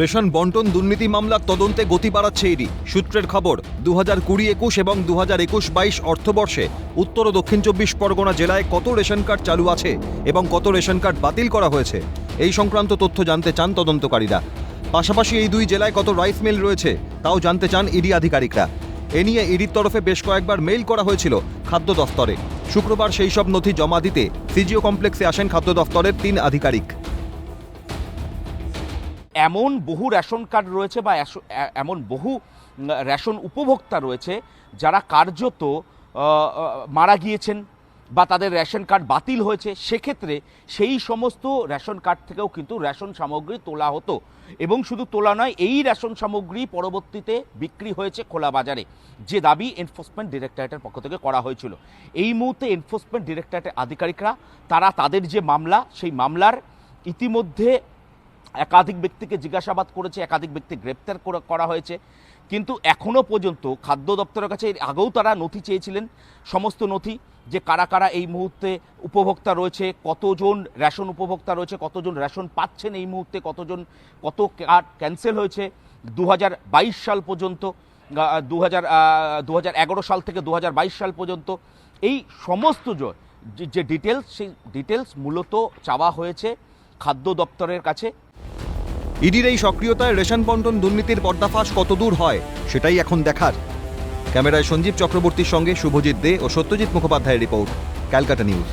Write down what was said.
Ration বন্টন দুর্নীতি মামলার তদন্তে গতি বাড়াচ্ছে ইডি। সূত্রের খবর দু হাজার কুড়ি একুশ এবং দু হাজার একুশ বাইশ অর্থবর্ষে উত্তর ও দক্ষিণ চব্বিশ পরগনা জেলায় কত রেশন কার্ড চালু আছে এবং কত রেশন কার্ড বাতিল করা হয়েছে? এই সংক্রান্ত তথ্য জানতে চান তদন্তকারীরা। পাশাপাশি এই দুই জেলায় কত রাইস মিল রয়েছে, তাও জানতে চান ইডি আধিকারিকরা। এ নিয়ে ইডির তরফে বেশ কয়েকবার মেইল করা হয়েছিল খাদ্য দফতরে। শুক্রবার সেই সব নথি জমা দিতে সিজিও কমপ্লেক্সে আসেন খাদ্য দফতরের তিন আধিকারিক। এমন বহু রেশন কার্ড রয়েছে বা এমন বহু রেশন উপভোক্তা রয়েছে যারা কার্যত মারা গিয়েছেন বা তাদের রেশন কার্ড বাতিল হয়েছে। সেক্ষেত্রে সেই সমস্ত রেশন কার্ড থেকেও কিন্তু রেশন সামগ্রী তোলা হতো। এবং শুধু তোলা নয়, এই রেশন সামগ্রী পরবর্তীতে বিক্রি হয়েছে খোলা বাজারে, যে দাবি এনফোর্সমেন্ট ডিরেক্টরেটের পক্ষ থেকে করা হয়েছিল। এই মুহূর্তে এনফোর্সমেন্ট ডিরেক্টরেটের আধিকারিকরা, তারা তাদের যে মামলা, সেই মামলার ইতিমধ্যে একাধিক ব্যক্তিকে জিজ্ঞাসাবাদ করেছে, একাধিক ব্যক্তি গ্রেপ্তার করা- হয়েছে। কিন্তু এখনও পর্যন্ত খাদ্য দপ্তরের কাছে এর আগেও তারা নথি চেয়েছিলেন, সমস্ত নথি, যে কারা কারা এই মুহূর্তে উপভোক্তা রয়েছে, কতজন রেশন উপভোক্তা রয়েছে, কতজন রেশন পাচ্ছেন এই মুহূর্তে, কতজন, কত কার্ড ক্যান্সেল হয়েছে দু হাজার বাইশ সাল পর্যন্ত দু হাজার সাল থেকে দু হাজার বাইশ সাল পর্যন্ত, এই সমস্ত যে ডিটেলস সেই ডিটেলস মূলত চাওয়া হয়েছে খাদ্য দপ্তরের কাছে। ইডির এই সক্রিয়তায় রেশন বন্টন দুর্নীতির পর্দাফাশ কতদূর হয়, সেটাই এখন দেখার। ক্যামেরায় সঞ্জীব চক্রবর্তীর সঙ্গে শুভজিৎ দে ও সত্যজিৎ মুখোপাধ্যায়ের রিপোর্ট, ক্যালকাটা নিউজ।